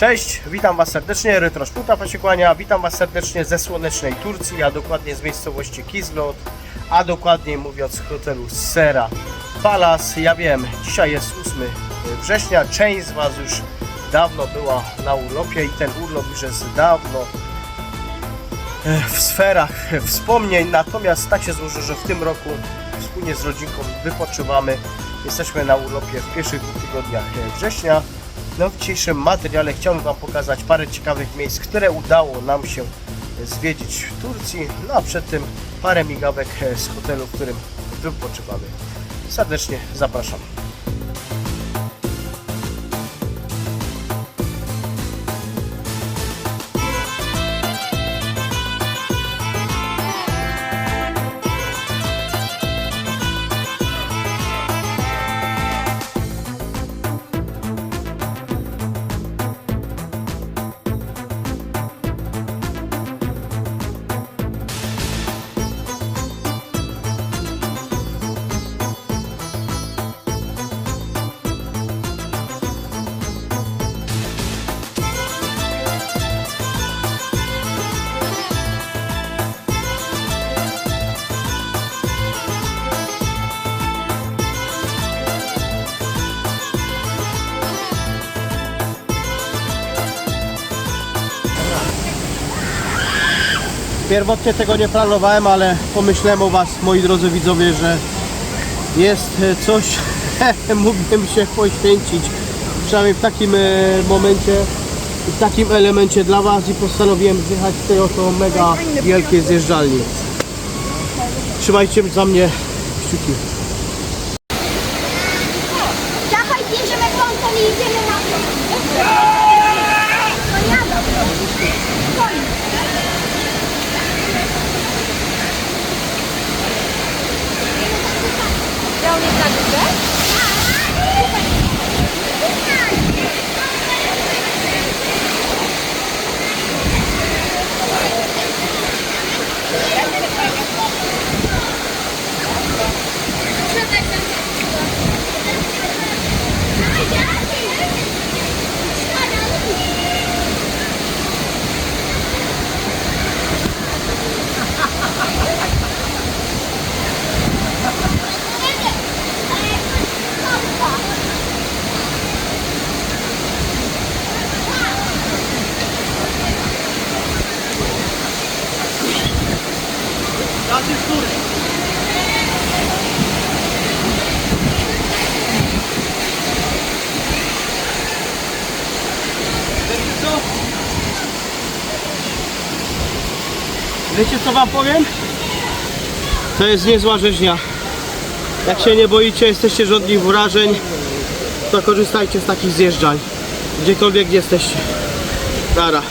Cześć, witam Was serdecznie, Retroszputa Pasiekłania, witam Was serdecznie ze słonecznej Turcji, a dokładnie z miejscowości Kizlot, a dokładniej mówiąc hotelu Sera Palace. Ja wiem, dzisiaj jest 8 września, część z Was już dawno była na urlopie i ten urlop już jest dawno e, w sferach wspomnień, natomiast tak się złoży, że w tym roku wspólnie z rodzinką wypoczywamy. Jesteśmy na urlopie w pierwszych dwóch tygodniach września. No, w dzisiejszym materiale chciałbym Wam pokazać parę ciekawych miejsc, które udało nam się zwiedzić w Turcji, no a przed tym parę migawek z hotelu, w którym wypoczywamy. Serdecznie zapraszam. Pierwotnie tego nie planowałem, ale pomyślałem o Was, moi drodzy widzowie, że jest e, coś, mógłbym się poświęcić, przynajmniej w takim e, momencie, w takim elemencie dla Was i postanowiłem zjechać z tej oto mega wielkiej zjeżdżalni. Trzymajcie za mnie kciuki. Dawaj, bierzemy ponton i idziemy na to. Wiecie co wam powiem? To jest niezła rzeźnia. Jak się nie boicie, jesteście żądni wrażeń, to korzystajcie z takich zjeżdżań. Gdziekolwiek jesteście. Dara.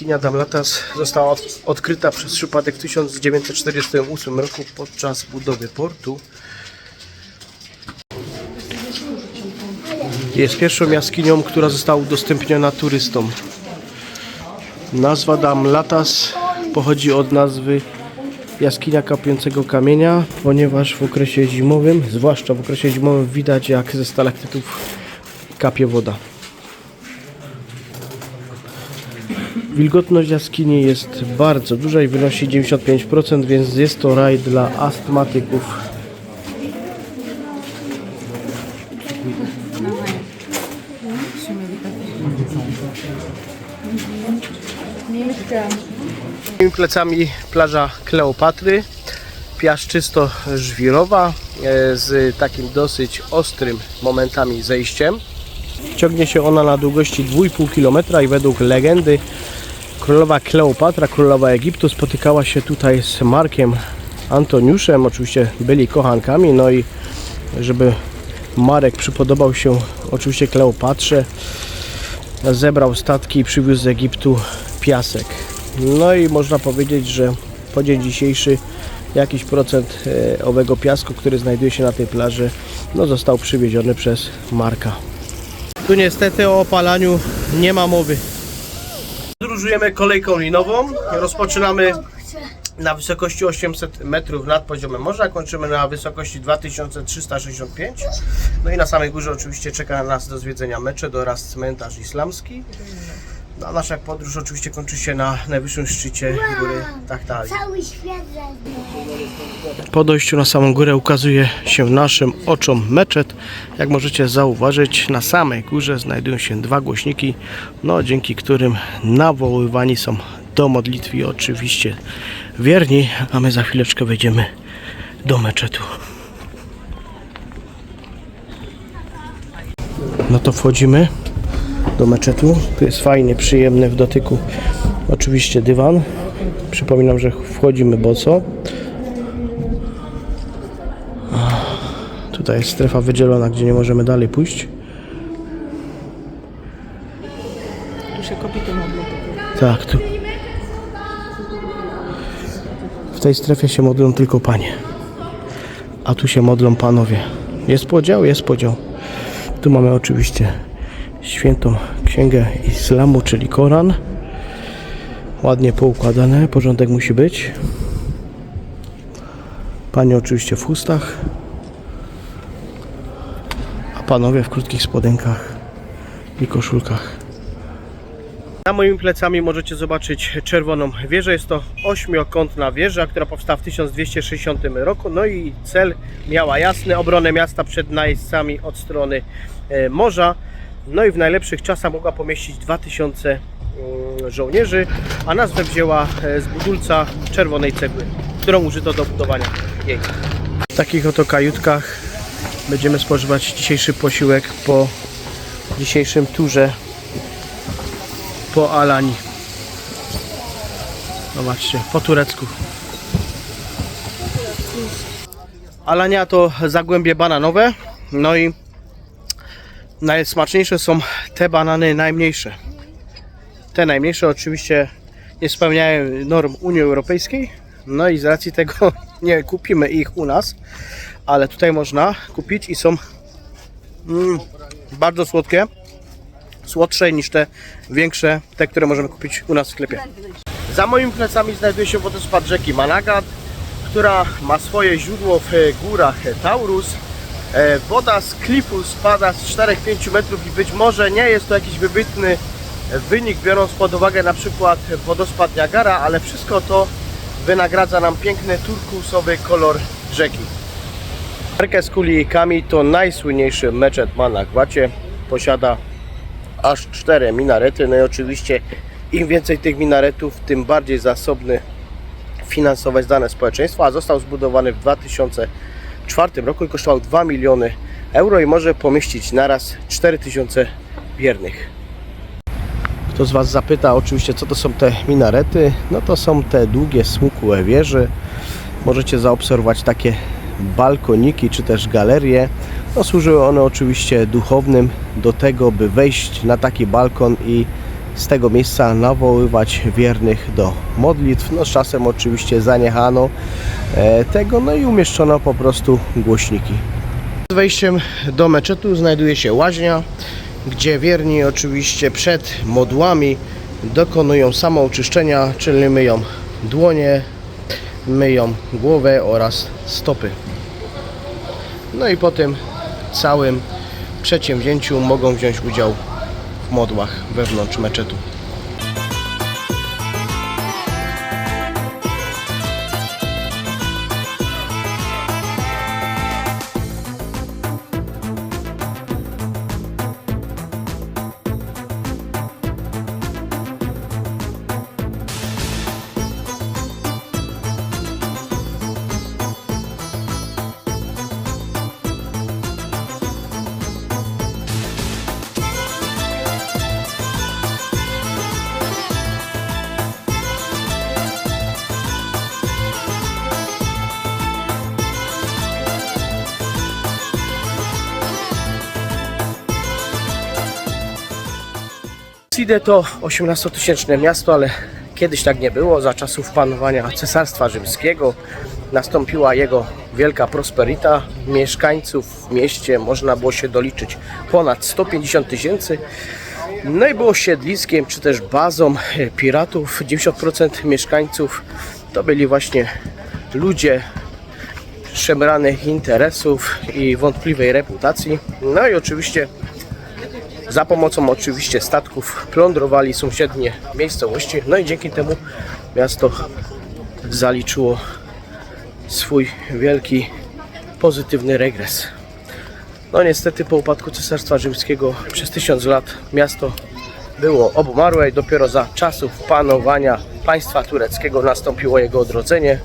Jaskinia Damlatas została od, odkryta przez przypadek w 1948 roku podczas budowy portu. Jest pierwszą jaskinią, która została udostępniona turystom. Nazwa Damlatas pochodzi od nazwy jaskinia kapiącego kamienia, ponieważ w okresie zimowym, zwłaszcza w okresie zimowym widać jak ze stalaktytów kapie woda. Wilgotność jaskini jest bardzo duża i wynosi 95%, więc jest to raj dla astmatyków. Moimi plecami plaża Kleopatry, piaszczysto-żwirowa e, z takim dosyć ostrym momentami zejściem. Ciągnie się ona na długości 2,5 km i według legendy królowa Kleopatra, królowa Egiptu spotykała się tutaj z Markiem Antoniuszem, oczywiście byli kochankami, no i żeby Marek przypodobał się oczywiście Kleopatrze, zebrał statki i przywiózł z Egiptu piasek. No i można powiedzieć, że po dzień dzisiejszy jakiś procent e, owego piasku, który znajduje się na tej plaży, no został przywieziony przez Marka. Tu niestety o opalaniu nie ma mowy. Podróżujemy kolejką linową. Rozpoczynamy na wysokości 800 metrów nad poziomem morza, kończymy na wysokości 2365. No i na samej górze oczywiście czeka na nas do zwiedzenia mecze oraz cmentarz islamski. No, a nasza podróż oczywiście kończy się na najwyższym szczycie góry Tachtali. Cały świat. Po dojściu na samą górę ukazuje się naszym oczom meczet. Jak możecie zauważyć, na samej górze znajdują się dwa głośniki, no, dzięki którym nawoływani są do modlitwy oczywiście wierni, a my za chwileczkę wejdziemy do meczetu. No to wchodzimy do meczetu. Tu jest fajnie, przyjemny w dotyku. Oczywiście dywan. Przypominam, że wchodzimy boso. Tutaj jest strefa wydzielona, gdzie nie możemy dalej pójść. Tu się kobiety modlą. Tak, tu. W tej strefie się modlą tylko panie. A tu się modlą panowie. Jest podział? Jest podział. Tu mamy oczywiście świętą księgę islamu, czyli Koran. Ładnie poukładane, porządek musi być. Panie oczywiście w chustach. A panowie w krótkich spodenkach i koszulkach. Za moimi plecami możecie zobaczyć czerwoną wieżę. Jest to ośmiokątna wieża, która powstała w 1260 roku. No i cel miała jasny, obronę miasta przed najeźdźcami od strony e, morza. No i w najlepszych czasach mogła pomieścić 2000 mm, żołnierzy, a nazwę wzięła e, z budulca czerwonej cegły, którą użyto do budowania jej. W takich oto kajutkach będziemy spożywać dzisiejszy posiłek po dzisiejszym turze po Alani. Zobaczcie, po turecku. Alania to zagłębie bananowe. No i najsmaczniejsze są te banany najmniejsze. Te najmniejsze oczywiście nie spełniają norm Unii Europejskiej. No i z racji tego nie kupimy ich u nas, ale tutaj można kupić i są mm, bardzo słodkie słodsze niż te większe, te, które możemy kupić u nas w sklepie. Za moimi plecami znajduje się wodospad rzeki Managat, która ma swoje źródło w górach Taurus. E, Woda z klifu spada z 4-5 metrów i być może nie jest to jakiś wybitny wynik, biorąc pod uwagę na przykład wodospad Niagara, ale wszystko to wynagradza nam piękny turkusowy kolor rzeki. Arkę z Kulijkami to najsłynniejszy meczet Managwacie. Posiada aż cztery minarety. No i oczywiście im więcej tych minaretów, tym bardziej zasobny finansować dane społeczeństwo, a został zbudowany w 2004 roku i kosztował 2 miliony euro i może pomieścić naraz 4000 wiernych. Kto z Was zapyta oczywiście co to są te minarety, no to są te długie, smukłe wieże. Możecie zaobserwować takie balkoniki czy też galerie. No, służyły one oczywiście duchownym do tego, by wejść na taki balkon i z tego miejsca nawoływać wiernych do modlitw. No z czasem oczywiście zaniechano e, tego, no i umieszczono po prostu głośniki. Z wejściem do meczetu znajduje się łaźnia, gdzie wierni oczywiście przed modłami dokonują samooczyszczenia, czyli myją dłonie, myją głowę oraz stopy. No i po tym całym przedsięwzięciu mogą wziąć udział modłach wewnątrz meczetu. Side to 18-tysięczne miasto, ale kiedyś tak nie było. Za czasów panowania Cesarstwa Rzymskiego nastąpiła jego wielka prosperita. Mieszkańców w mieście można było się doliczyć ponad 150 tysięcy. No i było siedliskiem, czy też bazą piratów. 90% mieszkańców to byli właśnie ludzie szemranych interesów i wątpliwej reputacji. No i oczywiście za pomocą oczywiście statków plądrowali sąsiednie miejscowości. No i dzięki temu miasto zaliczyło swój wielki pozytywny regres. No niestety po upadku Cesarstwa Rzymskiego przez tysiąc lat miasto było obumarłe i dopiero za czasów panowania państwa tureckiego nastąpiło jego odrodzenie.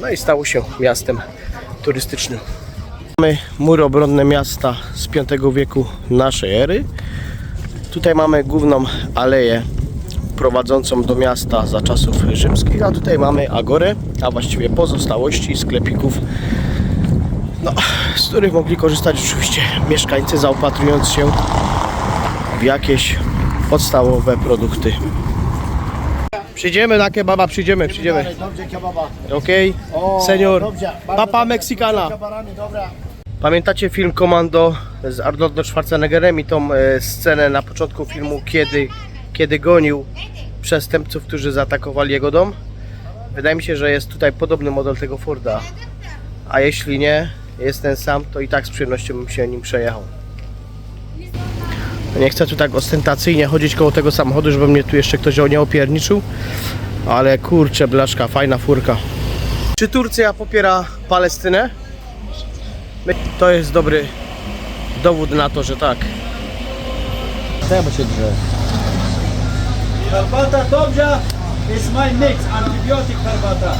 No i stało się miastem turystycznym. Mamy mury obronne miasta z V wieku naszej ery. Tutaj mamy główną aleję prowadzącą do miasta za czasów rzymskich, a tutaj mamy agorę, a właściwie pozostałości sklepików, no, z których mogli korzystać oczywiście mieszkańcy, zaopatrując się w jakieś podstawowe produkty. Przyjdziemy na kebaba, przyjdziemy, przyjdziemy. Dobrze, kebaba. Okej, senior, papa dobra. Pamiętacie film Komando z Arnoldem Schwarzeneggerem i tą e, scenę na początku filmu, kiedy, kiedy gonił przestępców, którzy zaatakowali jego dom? Wydaje mi się, że jest tutaj podobny model tego Forda. A jeśli nie, jest ten sam, to i tak z przyjemnością bym się nim przejechał. Nie chcę tu tak ostentacyjnie chodzić koło tego samochodu, żeby mnie tu jeszcze ktoś nie opierniczył. Ale kurczę, blaszka, fajna furka. Czy Turcja popiera Palestynę? To jest dobry dowód na to, że tak. Trzeba się drze. Herbata Dobrze is my mix, antibiotic herbata.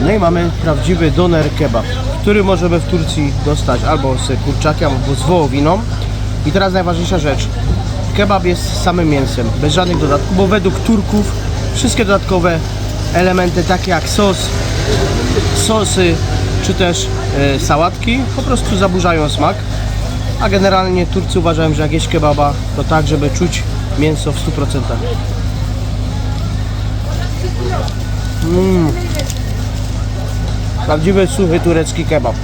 No i mamy prawdziwy doner kebab, który możemy w Turcji dostać albo z kurczakiem, albo z wołowiną. I teraz najważniejsza rzecz. Kebab jest samym mięsem, bez żadnych dodatków, bo według Turków wszystkie dodatkowe elementy, takie jak sos, sosy, czy też e, sałatki, po prostu zaburzają smak. A generalnie Turcy uważają, że jak jeść kebaba, to tak, żeby czuć mięso w 100%. Prawdziwy suchy turecki kebab.